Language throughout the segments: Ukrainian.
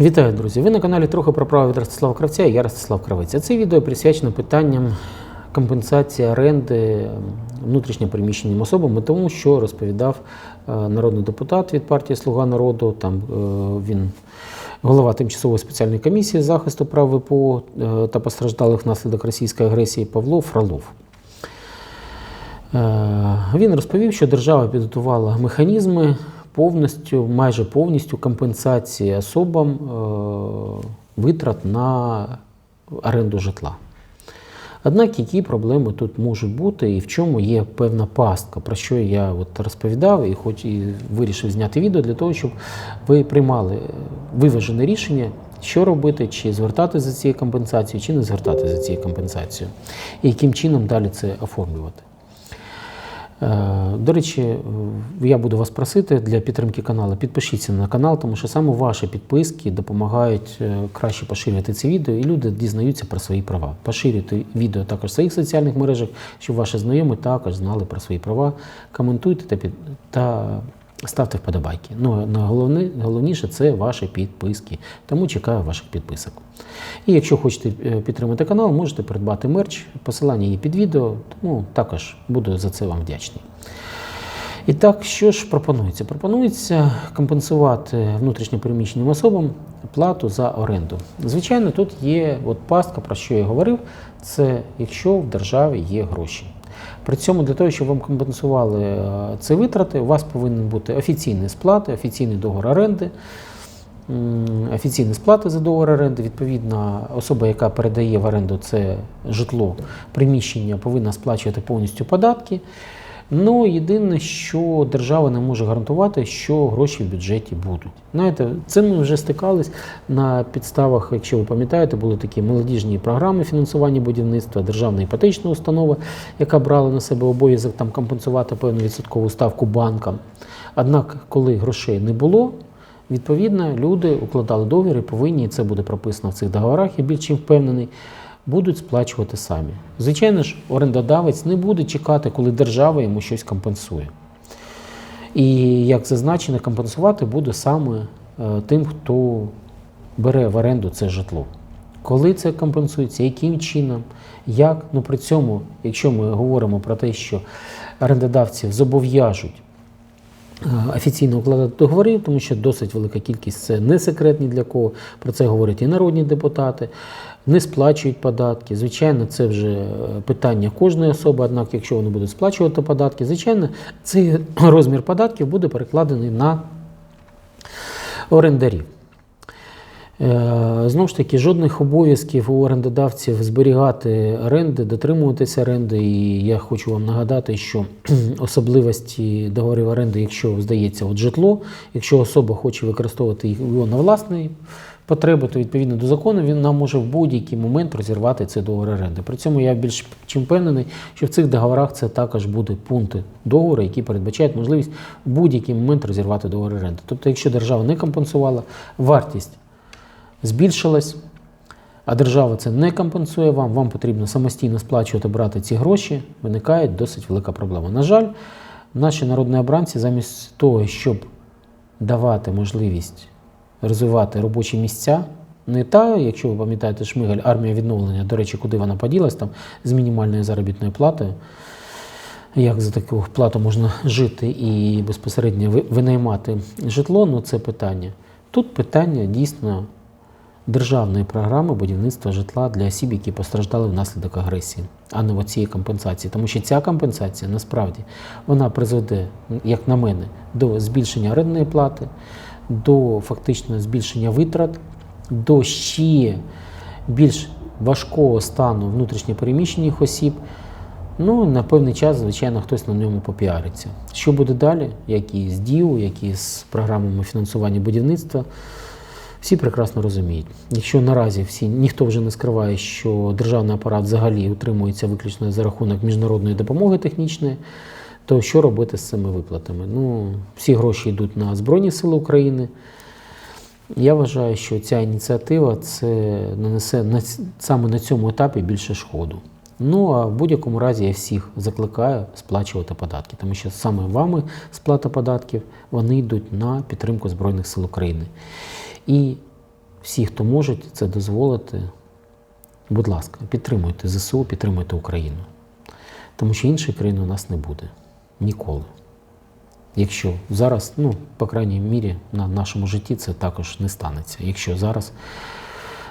Вітаю, друзі! Ви на каналі трохи про право від Ростислава Кравця і я Ростислав Кравець. Це відео присвячено питанням компенсації оренди внутрішньопереміщеним особам, тому що розповідав е, народний депутат від партії Слуга народу. Там е, він голова тимчасової спеціальної комісії захисту прав ВПО е, та постраждалих внаслідок російської агресії Павло Фролов. Він розповів, що держава підготувала механізми повністю, майже повністю компенсації особам е, витрат на оренду житла. Однак які проблеми тут можуть бути і в чому є певна пастка, про що я от розповідав і хоч і вирішив зняти відео для того, щоб ви приймали виважене рішення, що робити, чи звертатися за цією компенсацією, чи не звертатися за цією компенсацією, і яким чином далі це оформлювати. Е, До речі, е, я буду вас просити для підтримки каналу, підпишіться на канал, тому що саме ваші підписки допомагають е, краще поширювати це відео, і люди дізнаються про свої права. Поширюйте відео також в своїх соціальних мережах, щоб ваші знайомі також знали про свої права. Коментуйте та ставте вподобайки. Ну, головне, головніше це ваші підписки. Тому чекаю ваших підписок. І якщо хочете е, підтримати канал, можете придбати мерч. Посилання є під відео, тому також буду за це вам вдячний. І так, що ж пропонується? Пропонується компенсувати внутрішньопереміщеним особам плату за оренду. Звичайно, тут є от пастка, про що я говорив, це якщо в державі є гроші. При цьому для того, щоб вам компенсували е, ці витрати, у вас повинен бути офіційний сплати, офіційний договор оренди, офіційні сплати за договор оренди. Відповідно, особа, яка передає в оренду це житло, приміщення, повинна сплачувати повністю податки. Ну, єдине, що держава не може гарантувати, що гроші в бюджеті будуть. Знаєте, цим ми вже стикались на підставах, якщо ви пам'ятаєте, були такі молодіжні програми фінансування будівництва, державна іпотечна установа, яка брала на себе обов'язок там компенсувати певну відсоткову ставку банкам. Однак, коли грошей не було, відповідно люди укладали договір і повинні, і це буде прописано в цих договорах, я більш чим впевнений будуть сплачувати самі. Звичайно ж, орендодавець не буде чекати, коли держава йому щось компенсує. І як зазначено, компенсувати буде саме е, тим, хто бере в оренду це житло. Коли це компенсується, яким чином, як. Ну при цьому, якщо ми говоримо про те, що орендодавців зобов'яжуть е, офіційно укладати договори, тому що досить велика кількість це не секрет ні для кого. Про це говорять і народні депутати, не сплачують податки. Звичайно, це вже е, питання кожної особи. Однак, якщо вони будуть сплачувати податки, звичайно, цей розмір податків буде перекладений на орендарів. Е, Знову ж таки, жодних обов'язків у орендодавців зберігати оренди, дотримуватися оренди. І я хочу вам нагадати, що особливості договорів оренди, якщо здається от житло, якщо особа хоче використовувати його на власний потреби, то відповідно до закону він нам може в будь-який момент розірвати цей договор оренди. При цьому я більш чим впевнений, що в цих договорах це також буде пункти договору, які передбачають можливість в будь-який момент розірвати договор оренди. Тобто, якщо держава не компенсувала вартість збільшилась, а держава це не компенсує вам, вам потрібно самостійно сплачувати, брати ці гроші, виникає досить велика проблема. На жаль, наші народні обранці, замість того, щоб давати можливість розвивати робочі місця, не та, якщо ви пам'ятаєте, Шмигаль, армія відновлення, до речі, куди вона поділась там з мінімальною заробітною платою. Як за таку плату можна жити і безпосередньо винаймати житло, ну це питання. Тут питання дійсно державної програми будівництва житла для осіб, які постраждали внаслідок агресії, а не оцієї компенсації. Тому що ця компенсація насправді вона призведе, як на мене, до збільшення орендної плати, до фактично збільшення витрат, до ще більш важкого стану внутрішньопереміщених осіб. Ну, на певний час, звичайно, хтось на ньому попіариться. Що буде далі, як і з ДІУ, як і з програмами фінансування будівництва, всі прекрасно розуміють. Якщо наразі всі ніхто вже не скриває, що державний апарат взагалі утримується виключно за рахунок міжнародної допомоги технічної, то що робити з цими виплатами? Ну, всі гроші йдуть на Збройні Сили України. Я вважаю, що ця ініціатива це нанесе на, саме на цьому етапі більше шкоду. Ну а в будь-якому разі я всіх закликаю сплачувати податки, тому що саме вами сплата податків вони йдуть на підтримку Збройних сил України. І всі, хто можуть це дозволити, будь ласка, підтримуйте ЗСУ, підтримуйте Україну. Тому що іншої країни у нас не буде ніколи. Якщо зараз, ну, по крайній мірі, на нашому житті це також не станеться, якщо зараз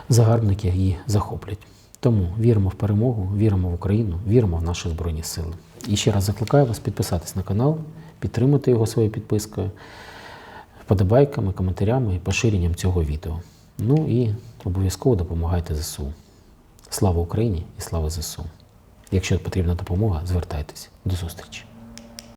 загарбники її захоплять. Тому віримо в перемогу, віримо в Україну, віримо в наші Збройні Сили. І ще раз закликаю вас підписатись на канал, підтримати його своєю підпискою, вподобайками, коментарями і поширенням цього відео. Ну і обов'язково допомагайте ЗСУ. Слава Україні і слава ЗСУ! Якщо потрібна допомога, звертайтеся. До зустрічі!